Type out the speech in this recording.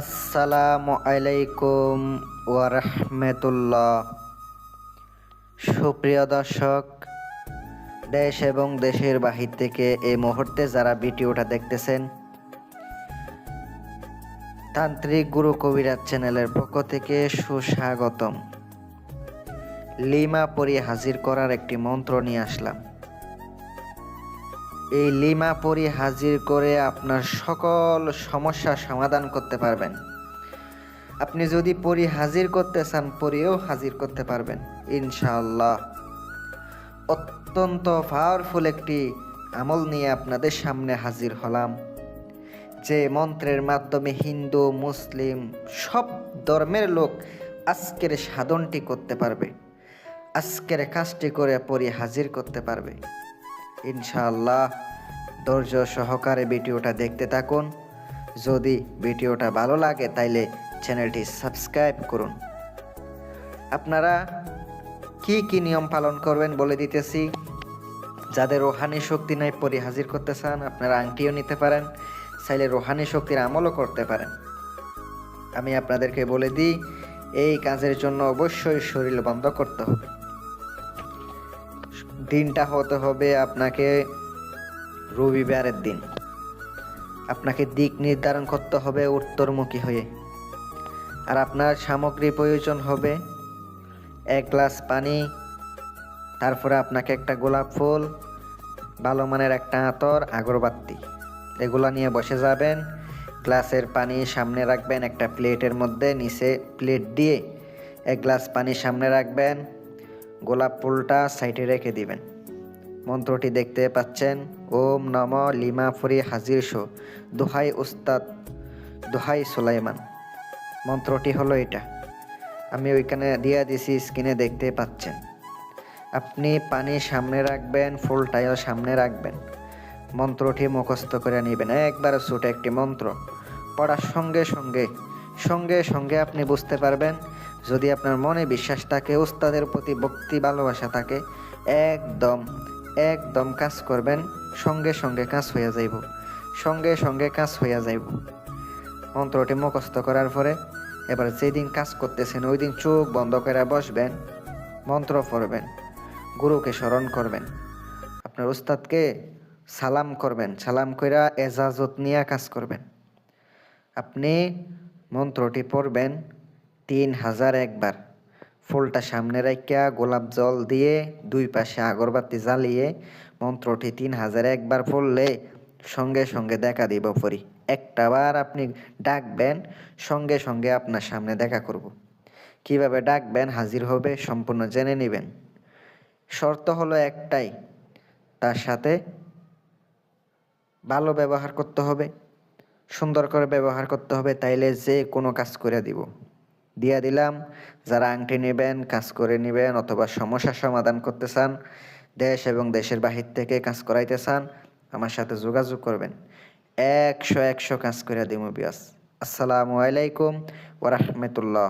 আসসালামু আলাইকুম ওয়ারহমতুল্লাহ। সুপ্রিয় দর্শক, দেশ এবং দেশের বাহির থেকে এই মুহূর্তে যারা ভিডিওটা দেখতেছেন, তান্ত্রিক গুরু কবিরাজ চ্যানেলের পক্ষ থেকে সুস্বাগতম। লিমা পরি হাজির করার একটি মন্ত্র নিয়ে আসলাম। এই লিমা পরি হাজির করে আপনার সকল সমস্যার সমাধান করতে পারবেন। আপনি যদি পরি হাজির করতে চান, পরিও হাজির করতে পারবেন, ইনশাআল্লাহ। অত্যন্ত পাওয়ারফুল একটি আমল নিয়ে আপনাদের সামনে হাজির হলাম, যে মন্ত্রের মাধ্যমে হিন্দু, মুসলিম সব ধর্মের লোক আজকের সাধনটি করতে পারবে, আজকের কাজটি করে পরি হাজির করতে পারবে। ইনশাআল্লাহ ধৈর্য সহকারে ভিডিওটা দেখতে থাকুন। যদি ভিডিওটা ভালো লাগে তাইলে চ্যানেলটি সাবস্ক্রাইব করুন। আপনারা কি কি নিয়ম পালন করবেন বলে দিতেছি। যাদের রোহানি শক্তি নাই পরি হাজির করতে চান, আপনারা আংটিও নিতে পারেন, চাইলে রোহানি শক্তির আমলও করতে পারেন। আমি আপনাদেরকে বলে দিই, এই কাজের জন্য অবশ্যই শরীর বন্ধ করতে হবে। দিনটা হতে হবে আপনাকে রবিবারের দিন। আপনাকে দিক নির্ধারণ করতে হবে উত্তরমুখী হয়ে। আর আপনার সামগ্রী প্রয়োজন হবে এক গ্লাস পানি, তারপরে আপনাকে একটা গোলাপ ফুল, ভালো মানের একটা আতর, আগরবাতি। এগুলো নিয়ে বসে যাবেন, গ্লাসের পানি সামনে রাখবেন, একটা প্লেটের মধ্যে নিচে প্লেট দিয়ে এক গ্লাস পানি সামনে রাখবেন। গোলাপ ফুলটা সাইডে রেখে দিবেন। মন্ত্রটি দেখতে পাচ্ছেন, ওম নম লিমা ফরি হাজির শো, দোহাই উস্তাদ, দোহাই সুলাইমান। মন্ত্রটি হলো এটা। আমি ওইখানে দিয়ে দিছি, স্ক্রিনে দেখতে পাচ্ছেন। আপনি পানি সামনে রাখবেন ফুলটাইও সামনে রাখবেন। মন্ত্রটি মুখস্থ করে নেবেন। একবার ছোট একটি মন্ত্র। পড়ার সঙ্গে সঙ্গে সঙ্গে সঙ্গে আপনি বুঝতে পারবেন যদি আপনার মনে বিশ্বাস থাকে ওস্তাদের প্রতি ভক্তি, ভালোবাসা থাকে, একদম একদম কাজ করবেন, সঙ্গে সঙ্গে কাজ হইয়া যাইব, সঙ্গে সঙ্গে কাজ হইয়া যাইব। মন্ত্রটি মুখস্থ করার পরে, এবার যেদিন কাজ করতেছেন ওই দিন চোখ বন্ধ করে বসবেন, মন্ত্র পড়বেন, গুরুকে স্মরণ করবেন। আপনার উস্তাদকে সালাম করবেন, সালাম কইরা এজাজত নিয়ে কাজ করবেন। আপনি মন্ত্রটি পড়বেন তিন হাজার একবার। ফুলটা সামনে রাখিয়া গোলাপ জল দিয়ে দুই পাশে আগরবাতি জ্বালিয়ে মন্ত্রটি তিন হাজার একবার পড়লে সঙ্গে সঙ্গে দেখা দিব পরি। একটা বার আপনি ডাকবেন, সঙ্গে সঙ্গে আপনার সামনে দেখা করব। কীভাবে ডাকবেন, হাজির হবে সম্পূর্ণ জেনে নেবেন। শর্ত হলো একটাই, তার সাথে ভালো ব্যবহার করতে হবে, সুন্দর করে ব্যবহার করতে হবে, তাইলে যে কোনো কাজ করে দিব। দিয়া দিলাম। যারা আংটি নেবেন, কাজ করে নেবেন অথবা সমস্যার সমাধান করতে চান, দেশ এবং দেশের বাহির থেকে কাজ করাইতে চান, আমার সাথে যোগাযোগ করবেন। একশো একশো কাজ করে দিমু বিয়াস। আসসালামু আলাইকুম ওরহমতুল্লাহ